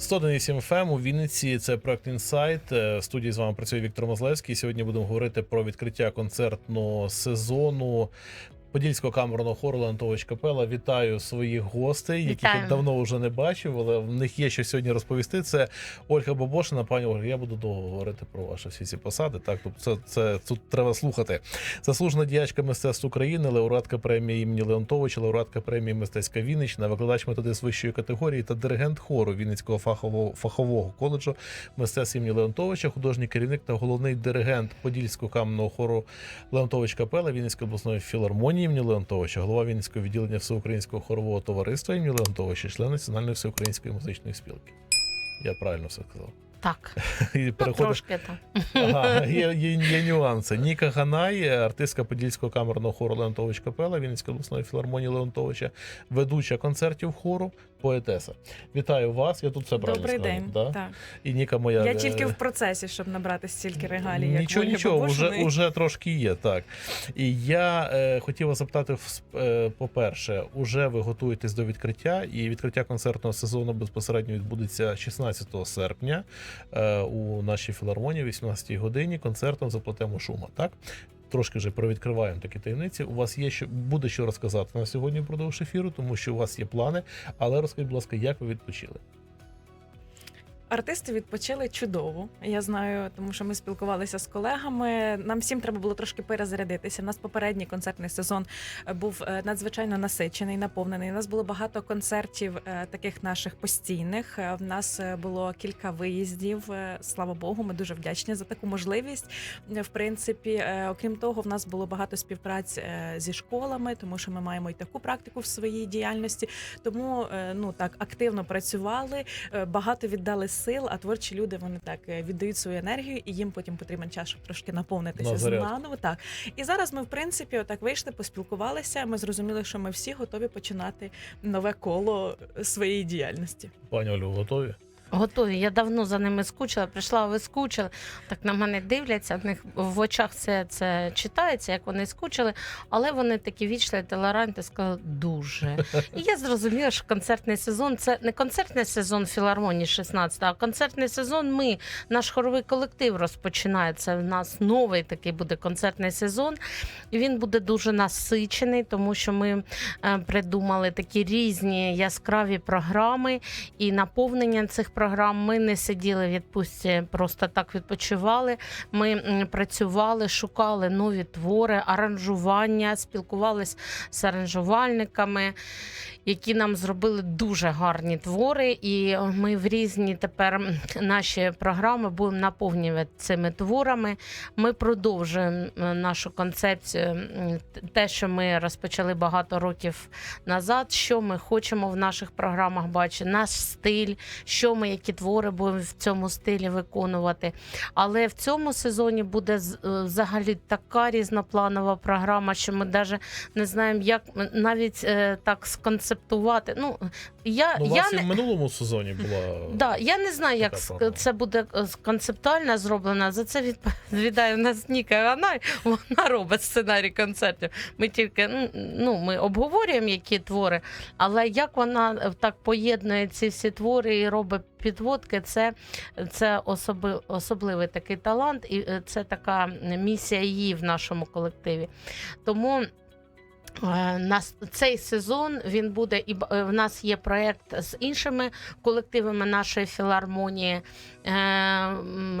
101.8 FM у Вінниці. Це проект Інсайт. Е, студії з вами працює Віктор Мозлевський. Сьогодні будемо говорити про відкриття концертного сезону. Подільського камерного хору Леонтович Капела. Вітаю своїх гостей, яких я давно вже не бачив, але в них є що сьогодні розповісти. Це Ольга Бобошина. Пані Ольга, я буду довго говорити про ваші всі ці посади. Так, тобто це, це тут треба слухати. Заслужена діячка мистецтв України, лауреатка премії імені Леонтовича, лауреатка премії мистецька Вінниччина, викладач методист вищої категорії та диригент хору Вінницького фахового фахового коледжу мистецтв імені Леонтовича, художній керівник та головний диригент Подільського каменного хору Леонтович Капела Вінницької обласної філармонії імені Леонтовича, голова Вінницького відділення Всеукраїнського хорового товариства імені Леонтовича, член Національної всеукраїнської музичної спілки. Я правильно все сказав. Так, І ну, переходиш трошки так. Ага, є, є, є нюанси. Ніка Ганай, артистка Подільського камерного хору Леонтович Капела, Вінницької обласної філармонії Леонтовича, ведуча концертів хору, поетеса. Вітаю вас. Я тут все правильно Добрий сказав, день. Да? Так. І Ніка моя. Я е, тільки в процесі, щоб набрати стільки регалій, як Нічого, нічого, вже, вже трошки є, так. І я е, хотів вас запитати, е, по-перше, уже ви готуєтесь до відкриття, і відкриття концертного сезону безпосередньо відбудеться 16 серпня е, у нашій філармонії, о 18 годині, концертом заплатимо шума, так? Трошки вже провідкриваємо такі таємниці. У вас є що буде що розказати на сьогодні впродовж ефіру, тому що у вас є плани. Але розкажіть, будь ласка, як ви відпочили? Артисти відпочили чудово. Я знаю, тому що ми спілкувалися з колегами. Нам всім треба було трошки перезарядитися. У нас попередній концертний сезон е, був е, надзвичайно насичений, наповнений. У нас було багато концертів, е, таких наших постійних. В нас було кілька виїздів. Слава Богу, ми дуже вдячні за таку можливість. В принципі, окрім того, в нас було багато співпраць зі школами, тому що ми маємо і таку практику в своїй діяльності. Тому ну так активно працювали, багато віддали сил, а творчі люди вони так е, віддають свою енергію, і їм потім потрібен час, щоб трошки наповнитися знаново. Так і зараз ми, в принципі, отак вийшли, поспілкувалися. Ми зрозуміли, що ми всі готові починати нове коло своєї діяльності. Пані Олю, готові? Готові. Я давно за ними скучила. Прийшла, ви скучили. Так на мене дивляться. В них в очах це, це читається, як вони скучили. Але вони такі вічливі, толерантні, сказали дуже. І я зрозуміла, що концертний сезон це не концертний сезон філармонії 16, а концертний сезон. Ми, наш хоровий колектив розпочинає. Це в нас новий такий буде концертний сезон. І він буде дуже насичений, тому що ми е, придумали такі різні яскраві програми і наповнення цих програм. Ми не сиділи в відпустці, просто так відпочивали. Ми працювали, шукали нові твори, аранжування, спілкувалися з аранжувальниками, які нам зробили дуже гарні твори. І ми в різні тепер наші програми будемо наповнювати цими творами. Ми продовжуємо е, нашу концепцію, те, що ми розпочали багато років назад, що ми хочемо в наших програмах бачити, наш стиль, що ми, які твори будемо в цьому стилі виконувати. Але в цьому сезоні буде е, взагалі така різнопланова програма, що ми навіть не знаємо, як навіть е, так сконцептувати. Ну, я, Ну, я не... в минулому сезоні була. Да, я не знаю, як Така це буде е, концептуально зроблено. За це відповідає в нас Ніка Ганай. Вона робить сценарій концертів. Ми тільки ну, ми обговорюємо які твори, але як вона е, так поєднує ці всі твори і робить підводки, це, це особи, особливий такий талант, і е, це така місія її в нашому колективі. Тому. Е, Нас цей сезон він буде і е, в нас є проект з іншими колективами нашої філармонії. Е,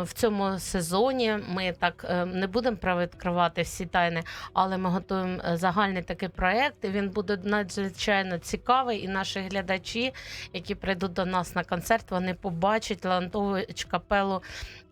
В цьому сезоні ми так не будемо відкривати всі тайни, але ми готуємо загальний такий проект. Він буде надзвичайно цікавий. І наші глядачі, які прийдуть до нас на концерт, вони побачать Леонтович капелу.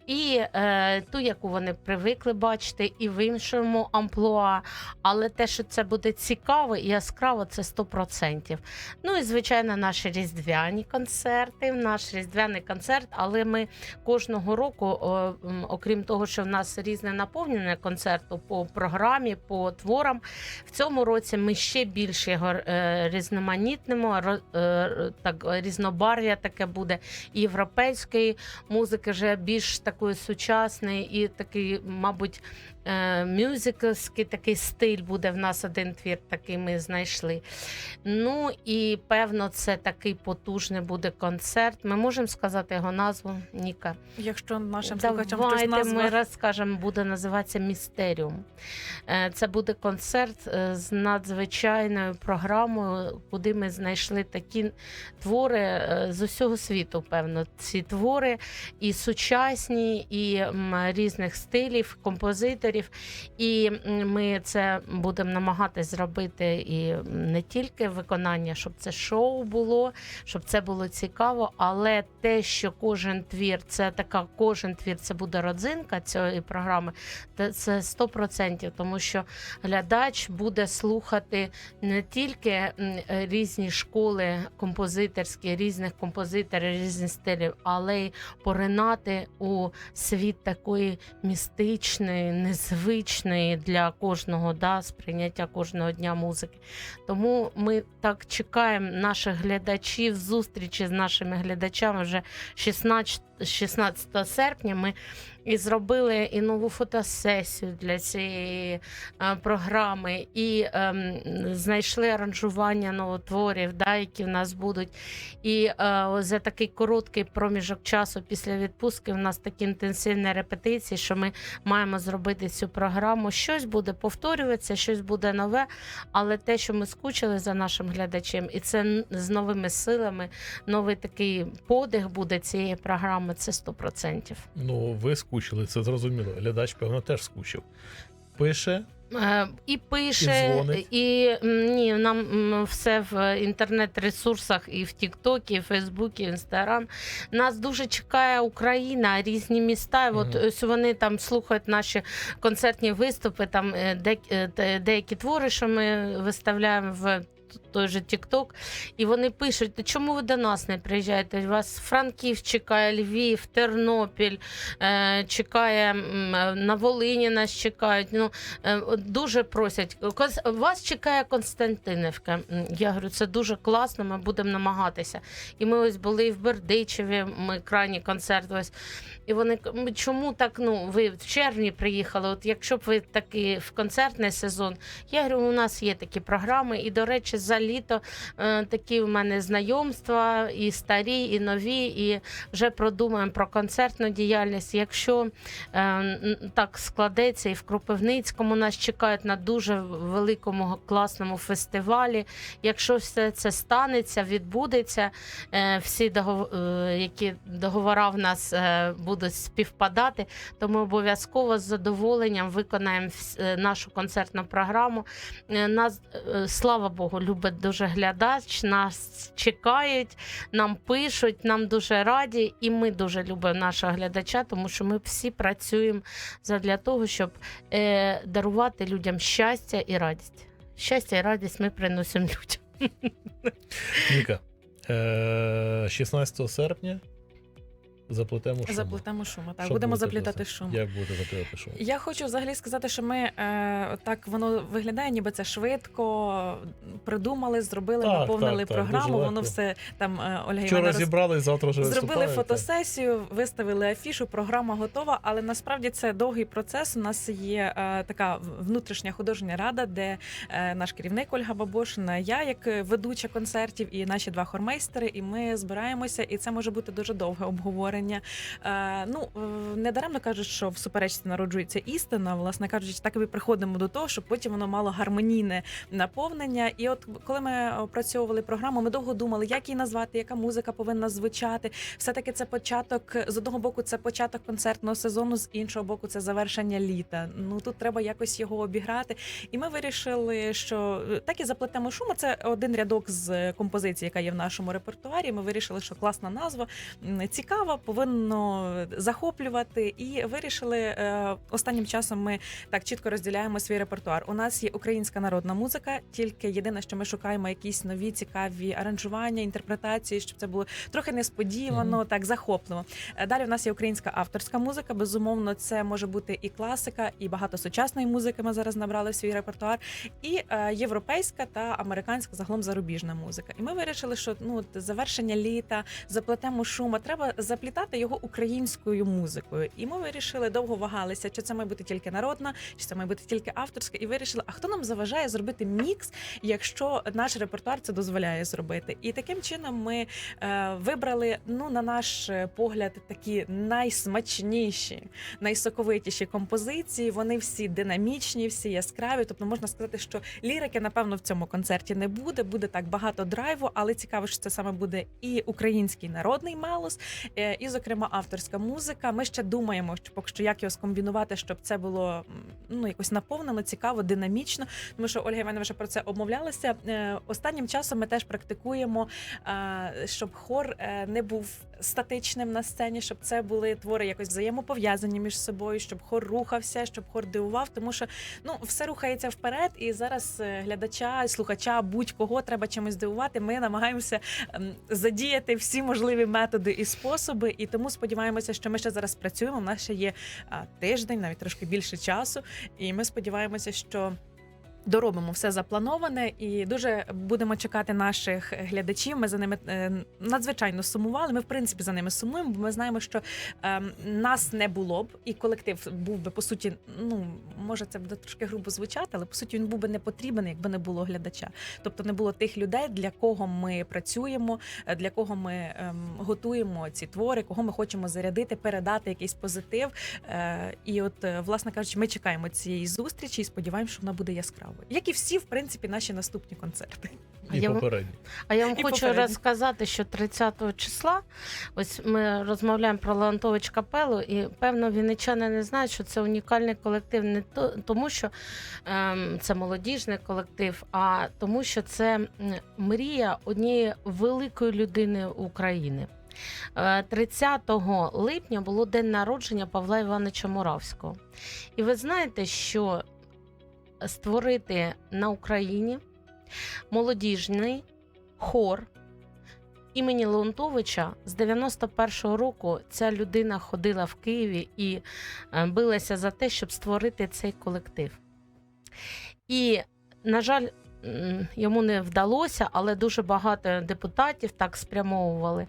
І е, ту, яку вони привикли бачити, і в іншому амплуа. Але те, що це буде цікаво і яскраво, це 100%. Ну і звичайно, наші різдвяні концерти, наш різдвяний концерт. Але ми кожного року, о, окрім того, що в нас різне наповнення концерту по програмі, по творам, в цьому році ми ще більше його е, різноманітнимо, ро- е, так різнобарв'я таке буде і європейської музики, вже більш такої сучасний і такий, мабуть, мюзиклський такий стиль буде в нас один твір, такий ми знайшли. Ну і певно, це такий потужний буде концерт. Ми можемо сказати його назву Ніка. Якщо нашим слухачам хтось Давайте назва... ми розкажемо, буде називатися Містеріум. Е, Це буде концерт е, з надзвичайною програмою, куди ми знайшли такі твори е, з усього світу. Певно, ці твори і сучасні, і різних стилів, композиторів. І ми це будемо намагатись зробити і не тільки виконання, щоб це шоу було, щоб це було цікаво, але те, що кожен твір, це така кожен твір, це буде родзинка цієї програми, це 100%, тому що глядач буде слухати не тільки різні школи композиторські, різних композиторів, різних стилів, але й поринати у світ такої містичної, незвичної для кожного да, сприйняття кожного дня музики. Тому ми так чекаємо наших глядачів, зустрічі з нашими глядачами вже 16, 16 серпня. Ми і зробили і нову фотосесію для цієї е, програми, і ем, знайшли аранжування новотворів, да, які в нас будуть. І е, за такий короткий проміжок часу після відпустки в нас такі інтенсивні репетиції, що ми маємо зробити цю програму. Щось буде повторюватися, щось буде нове, але те, що ми скучили за нашим глядачем, і це з новими силами, новий такий подих буде цієї програми. Це 100%. Ну, ви скучили, це зрозуміло. Глядач, певно, теж скучив. Пише, Е, І пише, І і ні, нам все в інтернет-ресурсах, і в Тіктокі, і в Фейсбуці, і в Інстаграм. Нас дуже чекає Україна, різні міста. От ось вони там слухають наші концертні виступи, там е, де, е, деякі твори, що ми виставляємо в. Той же Тікток, і вони пишуть: чому ви до нас не приїжджаєте? Вас Франків чекає, Львів, Тернопіль, е, чекає на Волині нас чекають. Ну Е, Дуже просять. Вас чекає Константинівка. Я говорю, це дуже класно, ми будемо намагатися. І ми ось були і в Бердичеві, ми крайній концерт. Ось. І вони чому так? Ну, ви в червні приїхали. От якщо б ви такі в концертний сезон, я говорю, у нас є такі програми. І, до речі, за літо е, такі в мене знайомства, і старі, і нові, і вже продумаємо про концертну діяльність. Якщо е, так складеться, і в Кропивницькому нас чекають на дуже великому класному фестивалі. Якщо все це станеться, відбудеться, е, всі які договори в нас будуть співпадати, то ми обов'язково з задоволенням виконаємо нашу концертну програму. Нас, слава Богу, любить дуже глядач, нас чекають, нам пишуть, нам дуже раді, і ми дуже любимо нашого глядача, тому що ми всі працюємо задля того, щоб е, дарувати людям щастя і радість. Щастя і радість ми приносимо людям. Ніка. Е, 16 серпня заплетемо шуму. Заплетемо шуму. Так, Що будемо заплітати шум. Як будете заплітати шум? Я хочу взагалі сказати, що ми е, так воно виглядає, ніби це швидко придумали, зробили, Так, наповнили так, так, програму. Воно все там е, Ольга Вчора роз... зібрали, завтра вже Зробили фотосесію, виставили афішу, програма готова, але насправді це довгий процес. У нас є е, така внутрішня художня рада, де е, наш керівник Ольга Бабошина, я як ведуча концертів, і наші два хормейстери, і ми збираємося, і це може бути дуже довге обговорення. Е, ну е, недаремно кажуть, що в суперечці народжується істина. Власне кажучи, так і ми приходимо до того, щоб потім воно мало гармонійне наповнення. І от коли ми опрацьовували програму, ми довго думали, як її назвати, яка музика повинна звучати. Все таки це початок з одного боку, це початок концертного сезону, з іншого боку, це завершення літа. Ну тут треба якось його обіграти. І ми вирішили, що е, так і заплетемо шуму. Це один рядок з композиції, яка є в нашому репертуарі. Ми вирішили, що класна назва цікава, повинно захоплювати. І вирішили е, останнім часом. Ми так чітко розділяємо свій репертуар. У нас є українська народна музика, тільки єдине, що ми шукаємо якісь нові цікаві аранжування, інтерпретації, щоб це було трохи несподівано, так захопливо. Е, Далі в нас є українська авторська музика. Безумовно, це може бути і класика, і багато сучасної музики. Ми зараз набрали в свій репертуар, і е, європейська та американська загалом зарубіжна музика. І ми вирішили, що ну завершення літа, заплетемо шума. Треба заплітати привітати його українською музикою. І ми вирішили довго вагалися, чи це має бути тільки народна, чи це має бути тільки авторська. І вирішили, а хто нам заважає зробити мікс, якщо наш репертуар це дозволяє зробити. І таким чином ми е, вибрали, ну на наш погляд, такі найсмачніші, найсоковитіші композиції. Вони всі динамічні, всі яскраві. Тобто можна сказати, що лірики, напевно, в цьому концерті не буде. Буде так багато драйву, але цікаво, що це саме буде і український народний мелос, е, і, зокрема, авторська музика. Ми ще думаємо, що поки що як його скомбінувати, щоб це було ну якось наповнено, цікаво, динамічно. Тому що Ольга Івановна вже про це обмовлялася. Е, Останнім часом ми теж практикуємо, е, щоб хор е, не був статичним на сцені, щоб це були твори якось взаємопов'язані між собою, щоб хор рухався, щоб хор дивував, тому що ну все рухається вперед, і зараз глядача, слухача, будь-кого треба чимось дивувати. Ми намагаємося задіяти всі можливі методи і способи. І тому сподіваємося, що ми ще зараз працюємо. У нас ще є тиждень, навіть трошки більше часу. І ми сподіваємося, що. Доробимо все заплановане і дуже будемо чекати наших глядачів. Ми за ними е, надзвичайно сумували. Ми в принципі за ними сумуємо, бо ми знаємо, що е, нас не було б, і колектив був би по суті. Ну може, це буде трошки грубо звучати, але по суті він був би не потрібен, якби не було глядача. Тобто не було тих людей, для кого ми працюємо, е, для кого ми ем, готуємо ці твори, кого ми хочемо зарядити, передати якийсь позитив. Е, і от, власне кажучи, ми чекаємо цієї зустрічі і сподіваємося, що вона буде яскравою. Як і всі, в принципі, наші наступні концерти. І Я- попередні. А я вам І хочу попередні. розказати, що 30 числа, ось ми розмовляємо про Леонтович капелу, і певно вінничани не знають, що це унікальний колектив не то, тому, що ем, це молодіжний колектив, а тому, що це мрія однієї великої людини України. Е, 30 липня було день народження Павла Івановича Муравського. І ви знаєте, що створити на Україні молодіжний хор імені Леонтовича з 91-го року ця людина ходила в Києві і е, билася за те, щоб створити цей колектив. І, на жаль, йому не вдалося, але дуже багато депутатів так спрямовували.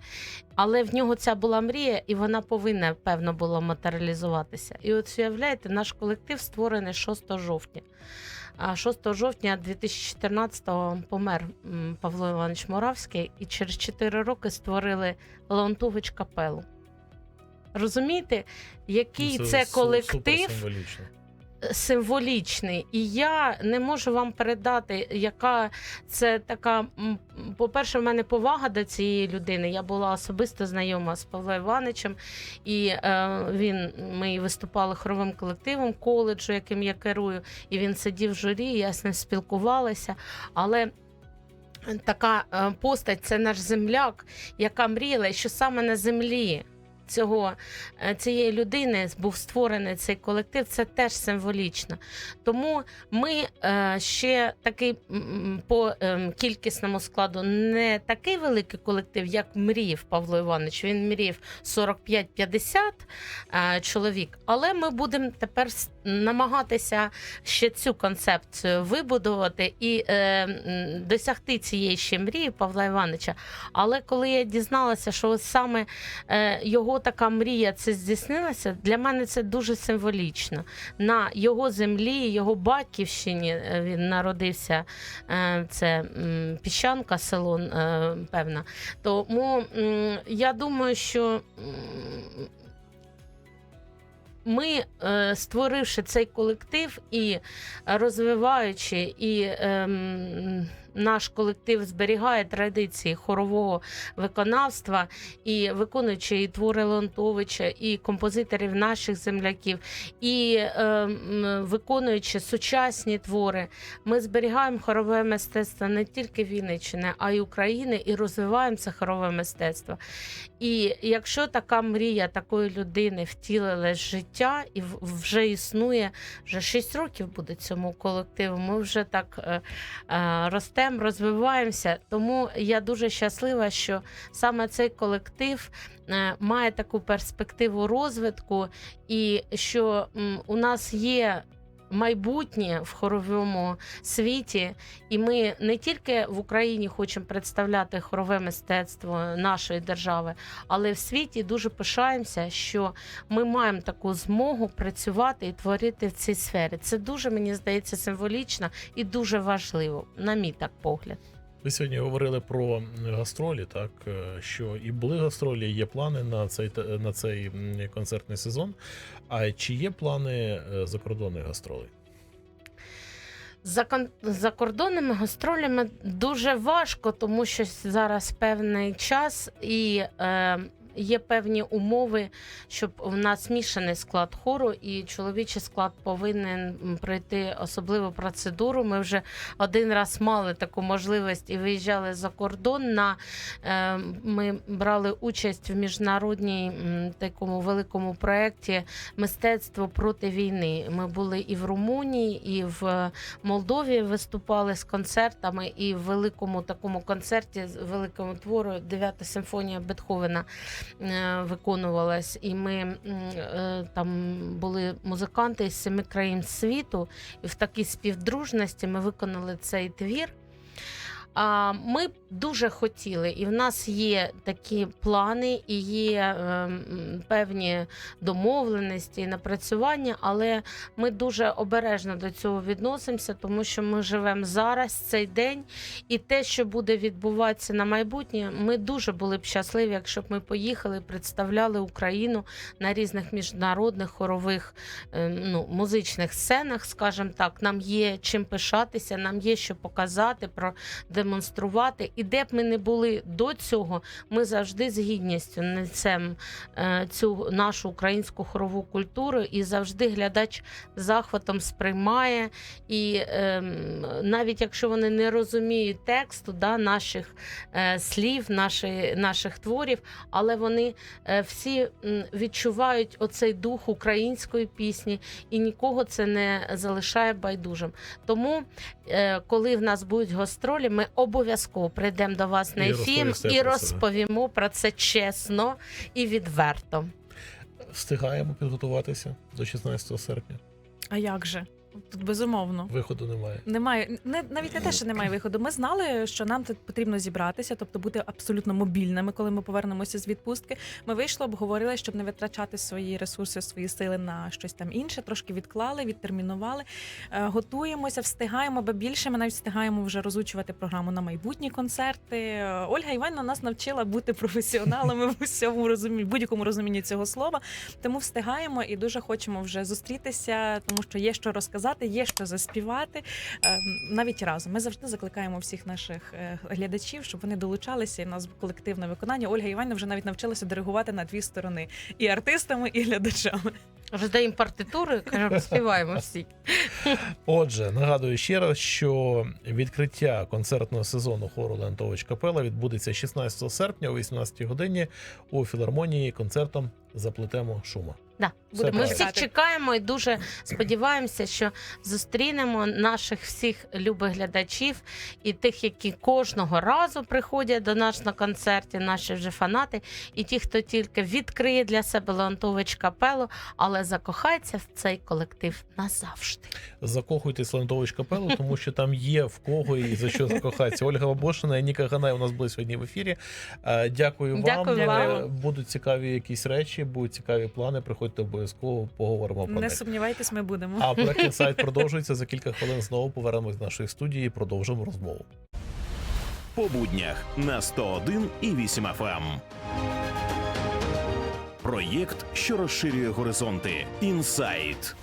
Але в нього ця була мрія, і вона повинна, певно, була матеріалізуватися. І от уявляєте, наш колектив створений 6 жовтня. А 6 жовтня 2014-го помер Павло Іванович Моравський, і через 4 роки створили Леонтович капелу. Розумієте, який Ну, це, су- колектив. Символічний, і я не можу вам передати, яка це така. По-перше, в мене повага до цієї людини. Я була особисто знайома з Павлом Івановичем, і е, він ми виступали хоровим колективом коледжу, яким я керую, і він сидів в журі, я з ним спілкувалася. Але така е, постать це наш земляк, яка мріяла, що саме на землі. Цього е, цієї людини був створений цей колектив, це теж символічно. Тому ми е, ще такий по ем, кількісному складу не такий великий колектив, як мріяв Павло Іванович. Він мріяв 45-50 е, чоловік. Але ми будемо тепер намагатися ще цю концепцію вибудувати і е, досягти цієї ще мрії Павла Івановича. Але коли я дізналася, що саме е, його така мрія це здійснилася, для мене це дуже символічно. На його землі, його батьківщині е, він народився. е, Це піщанка, село, е, певна. Тому я думаю, що. Ми, е, створивши цей колектив і розвиваючи, і ем, наш колектив зберігає традиції хорового виконавства і виконуючи і твори Леонтовича, і композиторів наших земляків, і ем, виконуючи сучасні твори, ми зберігаємо хорове мистецтво не тільки Вінниччини, а й України, і розвиваємо це хорове мистецтво. І якщо така мрія такої людини втілилась життя і вже існує, вже 6 років буде цьому колективу. Ми вже так е, е, ростемо, розвиваємося. Тому я дуже щаслива, що саме цей колектив е, має таку перспективу розвитку, і що у нас є майбутнє в хоровому світі, і ми не тільки в Україні хочемо представляти хорове мистецтво нашої держави, але в світі дуже пишаємося, що ми маємо таку змогу працювати і творити в цій сфері. Це дуже мені здається символічно і дуже важливо, на мій так погляд. Ви сьогодні говорили про гастролі, так е, що і були гастролі, є плани на цей на цей концертний сезон. А чи є плани е, закордонних гастролей? За кон- закордонними гастролями дуже важко, тому що зараз певний час і е, є певні умови, щоб у нас змішаний склад хору, і чоловічий склад повинен пройти особливу процедуру. Ми вже один раз мали таку можливість і виїжджали за кордон. На е, ми брали участь в міжнародній такому великому проєкті мистецтво проти війни. Ми були і в Румунії, і в Молдові виступали з концертами, і в великому такому концерті з великому твору Дев'ята симфонія Бетховена виконувалась. І ми е, там були музиканти з семи країн світу, і в такій співдружності ми виконали цей твір. Ми дуже хотіли, і в нас є такі плани, і є ем, певні домовленості і напрацювання, але ми дуже обережно до цього відносимося, тому що ми живемо зараз цей день, і те, що буде відбуватися на майбутнє, ми дуже були б щасливі, якщо б ми поїхали, представляли Україну на різних міжнародних хорових е, ну, музичних сценах, скажімо так. Нам є чим пишатися, нам є що показати, продемонструвати. І де б ми не були до цього, ми завжди з гідністю несемо е, цю нашу українську хорову культуру, і завжди глядач захватом сприймає. І ем, навіть якщо вони не розуміють тексту да, наших е, слів, наші, наших творів, але вони е, всі відчувають оцей дух української пісні, і нікого це не залишає байдужим. Тому, коли в нас будуть гастролі, ми обов'язково прийдемо до вас на ефір і розповімо про це чесно і відверто. Встигаємо підготуватися до 16 серпня. А як же? Тут безумовно. Виходу немає. Немає не навіть не те, що немає виходу. Ми знали, що нам тут потрібно зібратися, тобто бути абсолютно мобільними, коли ми повернемося з відпустки. Ми вийшли, обговорили, щоб не витрачати свої ресурси, свої сили на щось там інше. Трошки відклали, відтермінували. Е, Готуємося, встигаємо, бо більше ми навіть встигаємо вже розучувати програму на майбутні концерти. Ольга Іванівна нас навчила бути професіоналами в усьому розумінні, будь-якому розумінні цього слова. Тому встигаємо і дуже хочемо вже зустрітися, тому що є що розказати, є що заспівати е, навіть разом. Ми завжди закликаємо всіх наших е, глядачів, щоб вони долучалися і у нас колективне виконання. Ольга Іванівна вже навіть навчилася диригувати на дві сторони і артистами, і глядачами. Роздаємо партитури, кажемо, співаємо всі. Отже, нагадую ще раз, що відкриття концертного сезону хору Леонтович Капела відбудеться 16 серпня о 18 годині у філармонії концертом Заплетемо шума. Да. Все Ми всіх чекаємо і дуже сподіваємося, що зустрінемо наших всіх любих глядачів і тих, які кожного разу приходять до нас на концерті, наші вже фанати, і ті, хто тільки відкриє для себе Леонтович капелу, але закохається в цей колектив назавжди. Закохуйтесь Леонтович Капелу, тому що там є в кого і за що закохатися. Ольга Бабошина і Ніка Ганай у нас були сьогодні в ефірі. Е, Дякую вам. Дякую вам. Е, Будуть цікаві якісь речі, будуть цікаві плани. Приходьте обов'язково, поговоримо про Не них. сумнівайтесь, ми будемо. А проект інсайт продовжується за кілька хвилин. Знову повернемось до нашої студії. і Продовжимо розмову. по буднях на 101 і 8 FM. Проєкт, що розширює горизонти. Інсайт